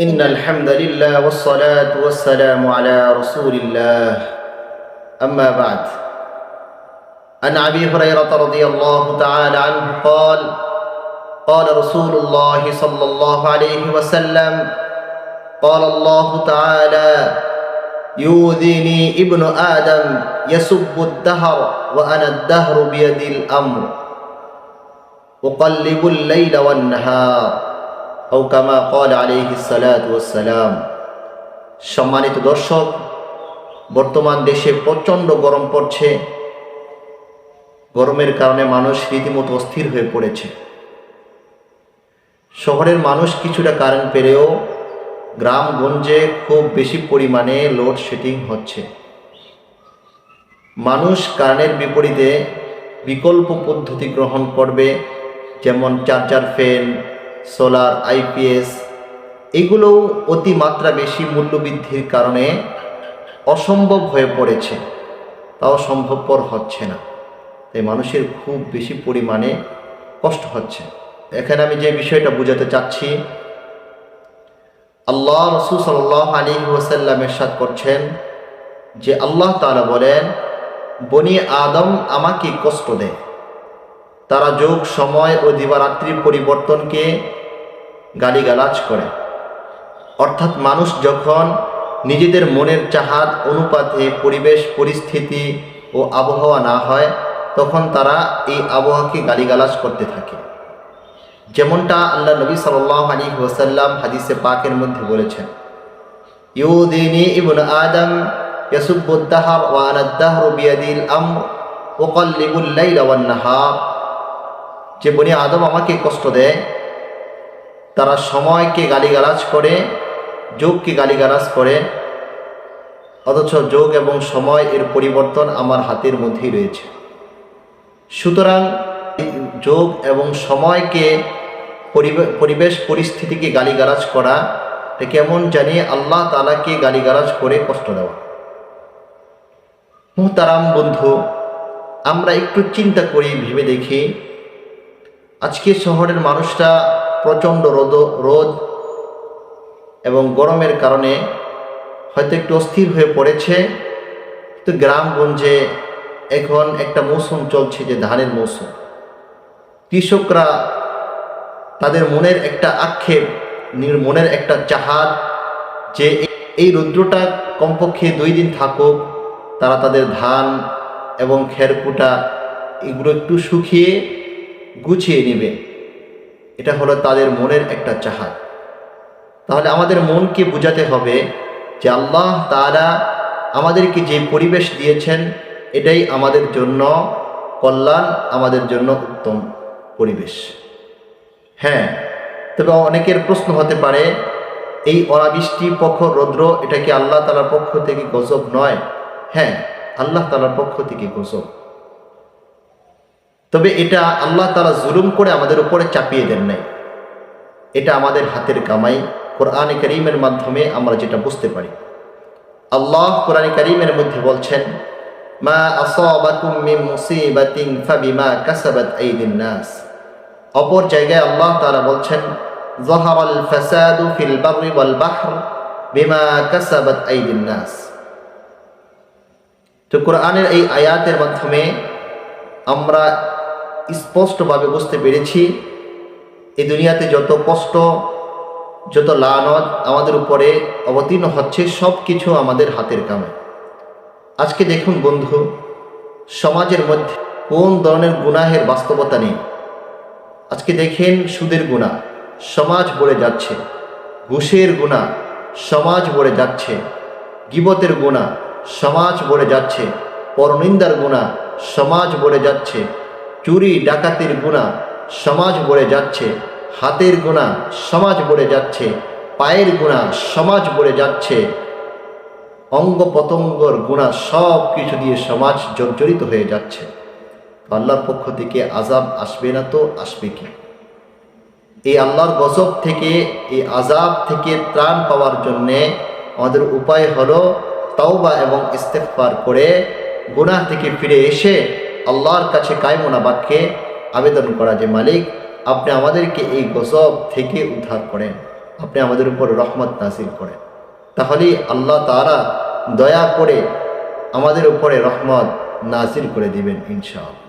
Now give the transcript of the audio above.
إن الحمد لله والصلاة والسلام على رسول الله. أما بعد. عن أبي هريرة رضي الله تعالى عنه قال قال رسول الله صلى الله عليه وسلم قال الله تعالى يؤذيني ابن آدم يسب الدهر وأنا الدهر بيدي الأمر. أقلب الليل والنهار. Call সম্মানিত দর্শক, বর্তমান দেশে প্রচণ্ড গরম পড়ছে। গরমের কারণে মানুষ রীতিমতো অস্থির হয়ে পড়েছে। শহরের মানুষ কিছুটা কারেন্ট পেলেও গ্রামগঞ্জে খুব বেশি পরিমাণে লোডশেডিং হচ্ছে। মানুষ কারেন্টের বিপরীতে বিকল্প পদ্ধতি গ্রহণ করবে, যেমন চার্জার ফ্যান সোলার, আইপিএস, এগুলোও অতিমাত্রা বেশি মূল্যবৃদ্ধির কারণে অসম্ভব হয়ে পড়েছে। তাও সম্ভবপর হচ্ছে না। তাই মানুষের খুব বেশি পরিমাণে কষ্ট হচ্ছে। এখানে আমি যে বিষয়টা বোঝাতে চাচ্ছি, আল্লাহ রসুল সাল্লাহ আলী ওসাল্লাম এরশাদ করছেন যে আল্লাহ তালা বলেন, বনি আদম আমাকে কষ্ট দেয়। তারা যোগ, সময় ও দিবারাত্রির পরিবর্তনকে গালিগালাজ করে। অর্থাৎ মানুষ যখন নিজেদের মনের চাহাত অনুপাতে, পরিবেশ, পরিস্থিতি ও আবহাওয়া না হয়, তখন তারা এই আবহাওয়াকে গালিগালাজ করতে থাকে। যেমনটা আল্লাহ নবী সাল্লাহ আলী ওসাল্লাম হাদিসে পাকের মধ্যে বলেছেন, ইউদিনী ইবন আদম ইয়াসুবুদ্দাহার ওয়ানাদ্দাহর বিয়াদিল আম ওকাল্লিবুল্লাইল ওয়ান নাহার। যে বনি আদম আমাকে কষ্ট দেয়, তারা সময়কে গালিগালাজ করে, যোগকে গালিগালাজ করে, অথচ যোগ এবং সময় এর পরিবর্তন আমার হাতের মধ্যেই রয়েছে। সুতরাং যোগ এবং সময়কে পরিবেশ পরিস্থিতিকে গালিগালাজ করা কেমন জানিয়ে আল্লাহ তালাকে গালিগালাজ করে কষ্ট দেওয়া। মুহতারাম বন্ধু, আমরা একটু চিন্তা করি, ভেবে দেখি আজকে শহরের মানুষরা প্রচণ্ড রোদ রোদ এবং গরমের কারণে হয়তো একটু অস্থির হয়ে পড়েছে। তো গ্রামগঞ্জে এখন একটা মৌসুম চলছে যে ধানের মৌসুম। কৃষকরা তাদের মনের একটা আক্ষেপ মনের একটা চাহাত যে এই রৌদ্রটা কমপক্ষে দুই দিন থাকুক, তারা তাদের ধান এবং খেরকুটা এগুলো একটু শুকিয়ে গুছিয়ে নেবে। এটা হলো তাদের মনের একটা চাহাত। তাহলে আমাদের মনকে বুঝাতে হবে যে আল্লাহ তারা আমাদেরকে যে পরিবেশ দিয়েছেন, এটাই আমাদের জন্য কল্যাণ, আমাদের জন্য উত্তম পরিবেশ। হ্যাঁ তবে অনেকের প্রশ্ন হতে পারে, এই অনাবৃষ্টি পক্ষ রৌদ্র, এটা কি আল্লাহ তালার পক্ষ থেকে গজব নয়? হ্যাঁ আল্লাহ তালার পক্ষ থেকে গজব। তবে এটা আল্লাহ তালা জুলুম করে আমাদের উপরে চাপিয়ে দেন নাই। এটা আমাদের হাতের কামাই। কোরআনে করিমের মাধ্যমে আমরা যেটা বুঝতে পারি। আল্লাহ কোরআনে করিমের মধ্যে বলছেন অপর জায়গায় আল্লাহ তাআলা বলছেন ফাসাদু বিমা আইদিন তো কোরআনের এই আয়াতের মাধ্যমে আমরা স্পষ্টভাবে বুঝতে পেরেছি, এই দুনিয়াতে যত কষ্ট, যত লানত আমাদের উপরে অবতীর্ণ হচ্ছে সব কিছু আমাদের হাতের কামে। আজকে দেখুন বন্ধু, সমাজের মধ্যে কোন ধরনের গুনাহের বাস্তবতা নেই। আজকে দেখেন সুদের গুণা, সমাজ বড়ে যাচ্ছে। ঘুষের গুণা, সমাজ বড়ে যাচ্ছে। গিবতের গুণা, সমাজ বড়ে যাচ্ছে। পরনিন্দার গুণা, সমাজ বড়ে যাচ্ছে। চুরি, ডাকাতির গুণা সমাজ বড়ে যাচ্ছে, হাতের গুণা সমাজ বড়ে যাচ্ছে, পায়ের গুণা সমাজ বড়ে যাচ্ছে। অঙ্গ পতঙ্গর গুণা সব কিছু দিয়ে সমাজ জর্জরিত হয়ে যাচ্ছে। আল্লাহর পক্ষ থেকে আজাব আসবে না তো আসবে কি? এই আল্লাহর গজব থেকে, এই আজাব থেকে ত্রাণ পাওয়ার জন্যে আমাদের উপায় হলো তাওবা এবং ইস্তেফার করে গুনাহ থেকে ফিরে এসে আল্লাহর কাছে কায়মোনা বাক্যে আবেদন করা যে, মালিক, আপনি আমাদেরকে এই গজব থেকে উদ্ধার করেন, আপনি আমাদের উপর রহমত নাসিল করেন। তাহলেই আল্লাহ তারা দয়া করে আমাদের উপরে রহমত নাসিল করে দিবেন ইনশাআল্লাহ।